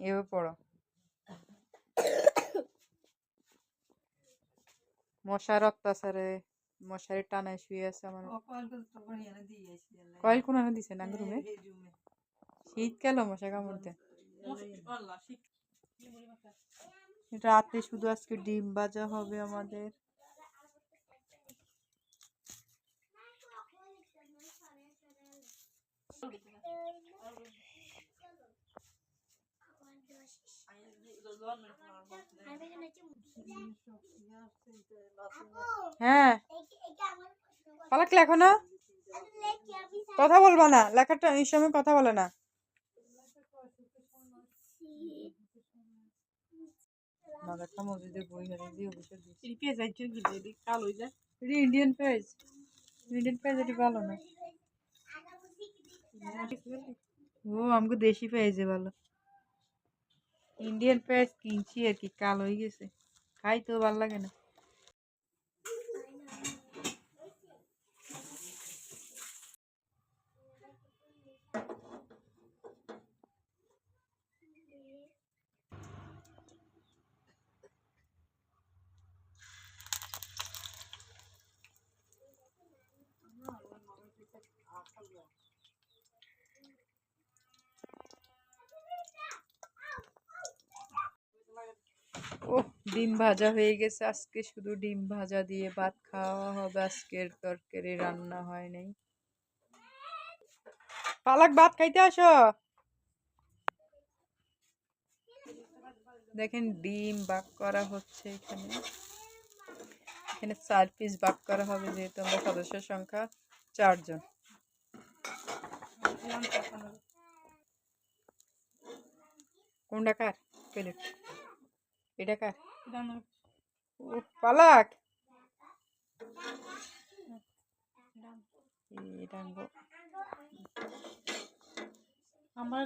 এভাবে পড়ো। মশার অত্যাচারে মশারি টানায় শুয়ে আছে আমার। কয়েল কোন দিছে না রুমে। শীত গেল মশা কামড়তে। রাতে শুধু আজকে ডিম ভাজা হবে আমাদের। হ্যাঁ। পালাক লেখো না কথা বলবা না। লেখাটা এই সময় কথা বলে না। মাদারটা মসজিদে বই দিয়ে অবসর দিয়েছে। এটা ইন্ডিয়ান ইন্ডিয়ান এটি ভালো না। ও আমাকে দেশি পেঁয়াজে ভালো। ইন্ডিয়ান পেঁয়াজ কিনছি আর কি কালো হয়ে গেছে। খাই তো ভালো লাগে না। ও ডিম ভাজা হয়ে গেছে। আজকে শুধু ডিম ভাজা দিয়ে ভাত খাওয়া হবে। আজকের তরকারি রান্না হয় নাই। পালাক, ভাত খাইতে আসো। দেখেন ডিম বাক করা হচ্ছে এখানে। এখানে চার পিস বাক করা হবে যেহেতু আমরা সদস্যের সংখ্যা চারজন। কোনটা কার? প্লেট এটা কার ও পালাক এই ডাঙ্গো আমার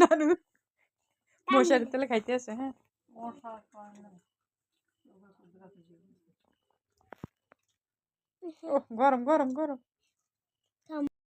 নানু মশারি তেলে খাইতে আছে হ্যাঁ ও গরম গরম গরম